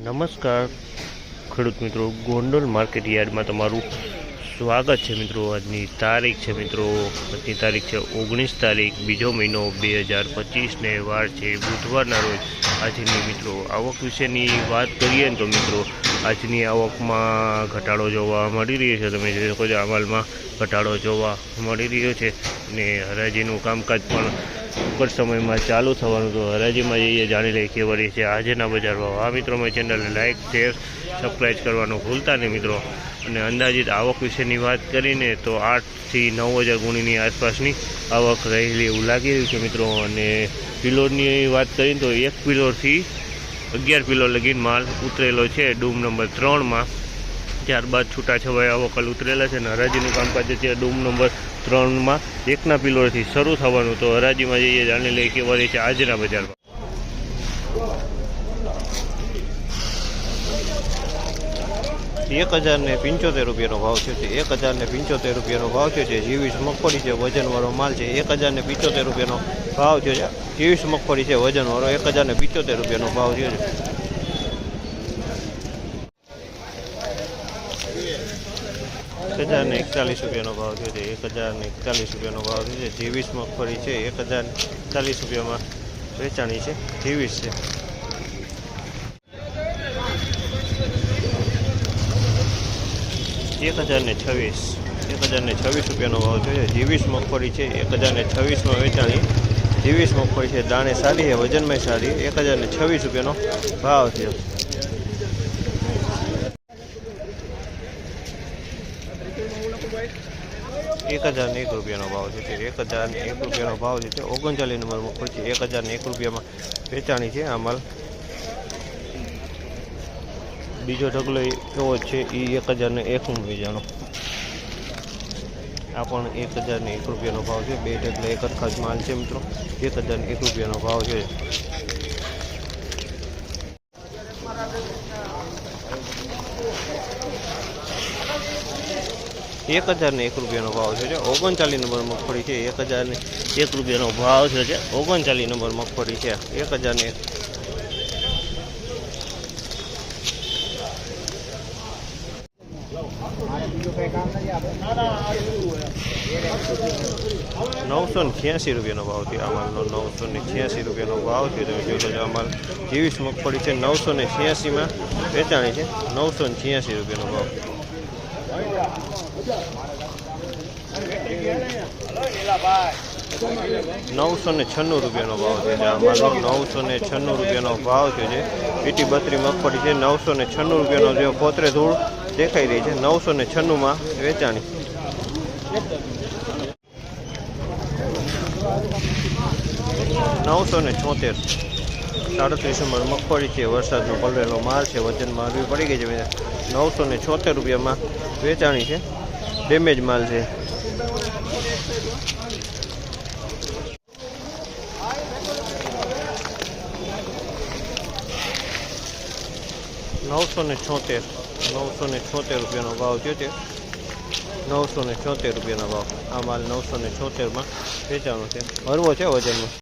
નમસ્કાર. ખેડૂત મિત્રો, ગોંડલ માર્કેટ યાર્ડમાં તમારું સ્વાગત છે મિત્રો. આજની તારીખ છે મિત્રો, આજની તારીખ છે ઓગણીસ તારીખ, બીજો મહિનો બે હજાર પચીસને વાર છે બુધવારના રોજ. આજની મિત્રો આવક વિશેની વાત કરીએ ને તો મિત્રો, આજની આવકમાં ઘટાડો જોવા મળી રહ્યો છે. તમે જોઈ શકો છો અમલમાં ઘટાડો જોવા મળી રહ્યો છે. અને હરાજીનું કામકાજ પણ ટૂંક સમયમાં ચાલુ થવાનું તો હરાજીમાં જઈએ, જાણી લઈએ કેવા રહી છે આજના બજાર ભાવ. આ મિત્રો મારી ચેનલને લાઇક શેર સબસ્ક્રાઈબ કરવાનું ભૂલતા નહીં મિત્રો. અને અંદાજિત આવક વિશેની વાત કરીને તો આઠથી નવ હજાર ગુણીની આસપાસની આવક રહેલી એવું લાગી રહ્યું છે મિત્રો. અને પિલોરની વાત કરીને તો એક પિલોરથી અગિયાર પિલો લગીન માલ ઉતરેલો છે. ડૂમ નંબર ત્રણમાં ત્યારબાદ છૂટાછવાયા વકલ ઉતરેલા છે અને હરાજીનું કામકાજ છે ડૂમ નંબર ત્રણમાં એકના પિલોરથી શરૂ થવાનું તો હરાજીમાં જઈએ, જાણી લઈએ કેવા રહે છે આજના બજારમાં. એક હજાર ને પંચોતેર રૂપિયાનો ભાવ છે. તે એક હજાર ને પંચોતેર રૂપિયાનો ભાવ છે. જે જીવીસ મગફળી છે, વજનવાળો માલ છે. એક હજાર ને પંચોતેર રૂપિયાનો ભાવ છે. જીવીસ મગફળી છે, વજનવાળો એક હજાર ને પંચોતેર રૂપિયાનો ભાવ છે. એક હજાર ને એકતાલીસ રૂપિયાનો ભાવ થયો છે. એક હજાર ને એકતાલીસ રૂપિયાનો ભાવ થયો છે. જેવીસ મગફળી છે. એક હજાર ચાલીસ રૂપિયામાં વેચાણી છે. જેવીસ છે. એક હજાર ને છવ્વીસ. એક હજાર ને છવ્વીસ રૂપિયાનો ભાવ થયો છે. જેવીસ મગફળી છે. એક હજાર ને છવ્વીસમાં વેચાણી. જેવીસ મગફળી છે. દાણે સારી છે. વજનમાં સારી એક હજાર ને છવ્વીસ રૂપિયાનો ભાવ છે. એક હજાર એક રૂપિયાનો ભાવ છે તે એક હજાર એક રૂપિયાનો ભાવ છે તે ઓગણચાલીસ નંબર મગફળી છે. એક હજાર એક રૂપિયામાં વેચાણી છે આ માલ. બીજો ઢગલો એવો છે એ એક હજાર ને એકનું વેચાણો. આ પણ એક હજાર એક રૂપિયાનો ભાવ છે. બે ઢગલા એક જ માલ છે મિત્રો. એક હજાર એક રૂપિયાનો ભાવ છે. એક હજારને એક રૂપિયાનો ભાવ છે. ઓગણચાલીસ નંબર મગફળી છે. એક હજારને એક રૂપિયાનો ભાવ છે. ઓગણચાલીસ નંબર મગફળી છે. એક હજારને નવસો ને છ્યાસી રૂપિયાનો ભાવ થયો. અમારનો નવસો ને છ્યાસી રૂપિયાનો ભાવ છે તમે જોઈ લો માલ જેવીસ મગફળી છે. નવસો ને છ્યાસીમાં વેચાણી છે. નવસો ને છ્યાસી રૂપિયાનો ભાવ. નવસો ને છન્નું રૂપિયાનો ભાવ છે આમાં નવસો ને છન્નું રૂપિયાનો ભાવ છે જે. પીટી બત્રી મગફળી છે, નવસો ને છન્નું રૂપિયાનો જે પોતરે ધૂળ દેખાઈ રહી છે, નવસો ને છન્નુંમાં વેચાણી. નવસો ને છોતેર. સાડત્રીસ નંબર મગફળી છે, વરસાદનો પલળેલો માલ છે, વજનમાં હળવી પડી ગઈ છે. નવસો ને છોતેર રૂપિયામાં વેચાણી છે. ડેમેજ માલ છે. નવસો ને છોતેર, નવસો ને છોતેર રૂપિયાનો ભાવ થયો છે. નવસો ને છોતેર રૂપિયાનો ભાવ. આ માલ નવસો ને છોતેરમાં વેચાણો છે. હરવો છે વજનમાં.